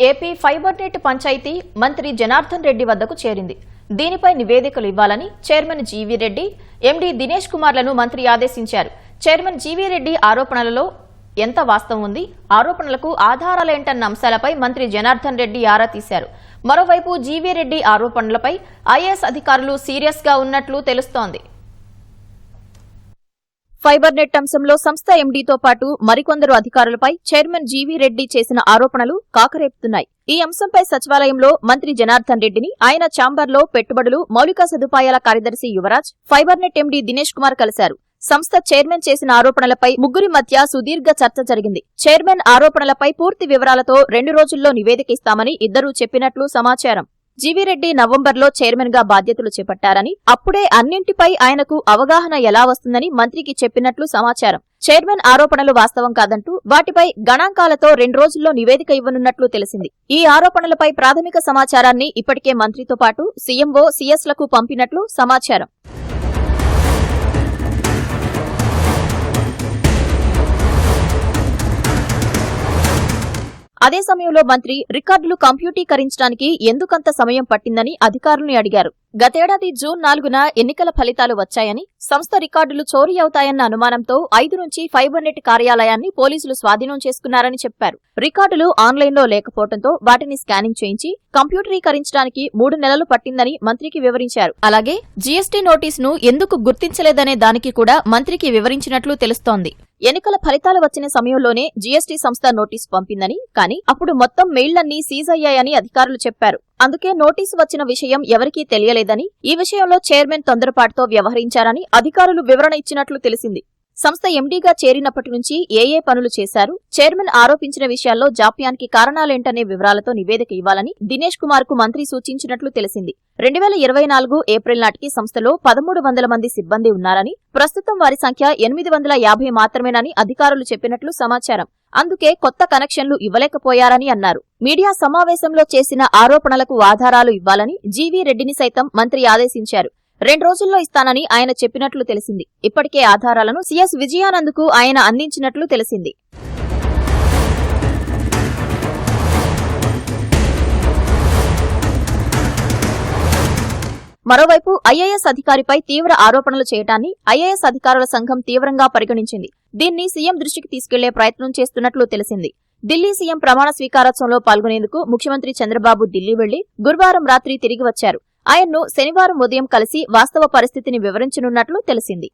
AP fibre net panchayat మంత్రి జనార్దన్ రెడ్డి వద్దకు చేరింది. దీనిపై నివేదికలు ఇవ్వాలని chairman GV Reddy MD Dinesh కుమార్లను మంత్రి ఆదేశించారు. చైర్మన్ జీవీ రెడ్డి ఆరోపణలలో ఎంత వాస్తవం ఉంది? ఆరోపణలకు ఆధారాలేంటన్న అంశాలపై మంత్రి జనార్దన్ రెడ్డి ఆరా తీశారు. మరోవైపు జీవీ రెడ్డి ఆరోపణలపై ఐఏఎస్ అధికారులు సీరియస్గా ఉన్నట్లు తెలుస్తోంది. ఫైబర్ నెట్ అంశంలో సంస్థ ఎండీతో పాటు మరికొందరు అధికారులపై చైర్మన్ జీవీ రెడ్డి చేసిన ఆరోపణలు కాకరేపుతున్నాయి. ఈ అంశంపై సచివాలయంలో మంత్రి జనార్దన్ రెడ్డిని ఆయన ఛాంబర్లో పెట్టుబడులు మౌలిక సదుపాయాల కార్యదర్శి Yuvaraj fiber net MD Dinesh Kumar కలిశారు. సంస్థ చైర్మన్ చేసిన ఆరోపణలపై ముగ్గురి మధ్య సుదీర్ఘ చర్చ జరిగింది. చైర్మన్ ఆరోపణలపై పూర్తి వివరాలతో రెండు రోజుల్లో నివేదిక ఇస్తామని ఇద్దరూ చెప్పినట్లు సమాచారం. జీవీరెడ్డి నవంబర్లో చైర్మన్గా బాధ్యతలు చేపట్టారని అప్పుడే అన్నింటిపై ఆయనకు అవగాహన ఎలా వస్తుందని మంత్రికి చెప్పినట్లు సమాచారం. చైర్మన్ ఆరోపణలు వాస్తవం కాదంటూ వాటిపై గణాంకాలతో రెండు రోజుల్లో నివేదిక ఇవ్వనున్నట్లు తెలిసింది. ఈ ఆరోపణలపై ప్రాథమిక సమాచారాన్ని ఇప్పటికే మంత్రితో పాటు సీఎంఓ సీఎస్లకు పంపినట్లు సమాచారం. అదే సమయంలో మంత్రి రికార్డులు కంప్యూటీకరించడానికి ఎందుకంత సమయం పట్టిందని అధికారుల్ని అడిగారు. గతేడాది జూన్ నాలుగున ఎన్నికల ఫలితాలు వచ్చాయని సంస్థ రికార్డులు చోరీ అవుతాయన్న అనుమానంతో ఐదు నుంచి ఫైబర్ నెట్ కార్యాలయాన్ని పోలీసులు స్వాధీనం చేసుకున్నారని చెప్పారు. రికార్డులు ఆన్లైన్లో లేకపోవడంతో వాటిని స్కానింగ్ చేయించి కంప్యూటరీకరించడానికి మూడు నెలలు పట్టిందని మంత్రికి వివరించారు. అలాగే జీఎస్టీ నోటీసును ఎందుకు గుర్తించలేదనే దానికి కూడా మంత్రికి వివరించినట్లు తెలుస్తోంది. ఎన్నికల ఫలితాలు వచ్చిన సమయంలోనే జీఎస్టీ సంస్థ నోటీసు పంపిందని కానీ అప్పుడు మొత్తం మెయిళ్ళన్నీ సీజ్ అయ్యాయని అధికారులు చెప్పారు. అందుకే నోటీసు వచ్చిన విషయం ఎవరికీ తెలియలేదని ఈ విషయంలో చైర్మన్ తొందరపాటుతో వ్యవహరించారని అధికారులు వివరణ ఇచ్చినట్లు తెలిసింది. సంస్థ ఎండీగా చేరినప్పటి నుంచి ఏ ఏ పనులు చేశారు చైర్మన్ ఆరోపించిన విషయాల్లో జాప్యానికి కారణాలేంటనే వివరాలతో నివేదిక ఇవ్వాలని దినేష్ కుమార్కు మంత్రి సూచించినట్లు తెలిసింది. రెండు వేల ఇరవై నాలుగు ఏప్రిల్ నాటికి సంస్థలో పదమూడు వందల మంది సిబ్బంది ఉన్నారని ప్రస్తుతం వారి సంఖ్య ఎనిమిది వందల యాభై మాత్రమేనని అధికారులు చెప్పినట్లు సమాచారం. అందుకే కొత్త కనెక్షన్లు ఇవ్వలేకపోయారని అన్నారు. మీడియా సమావేశంలో చేసిన ఆరోపణలకు ఆధారాలు ఇవ్వాలని జీవీ రెడ్డిని సైతం మంత్రి ఆదేశించారు. రెండు రోజుల్లో ఇస్తానని ఆయన చెప్పినట్లు తెలిసింది. ఇప్పటికే ఆధారాలను సీఎస్ విజయానంద్కు ఆయన అందించినట్లు తెలిసింది. మరోవైపు ఐఏఎస్ అధికారిపై తీవ్ర ఆరోపణలు చేయటాన్ని ఐఏఎస్ అధికారుల సంఘం తీవ్రంగా పరిగణించింది. దీన్ని సీఎం దృష్టికి తీసుకెళ్ళే ప్రయత్నం చేస్తున్నట్లు తెలిసింది. ఢిల్లీ సీఎం ప్రమాణ స్వీకారోత్సవంలో పాల్గొనేందుకు ముఖ్యమంత్రి చంద్రబాబు ఢిల్లీ వెళ్ళి గురువారం రాత్రి తిరిగి వచ్చారు. ఆయన్ను శనివారం ఉదయం కలిసి వాస్తవ పరిస్థితిని వివరించనున్నట్లు తెలిసింది.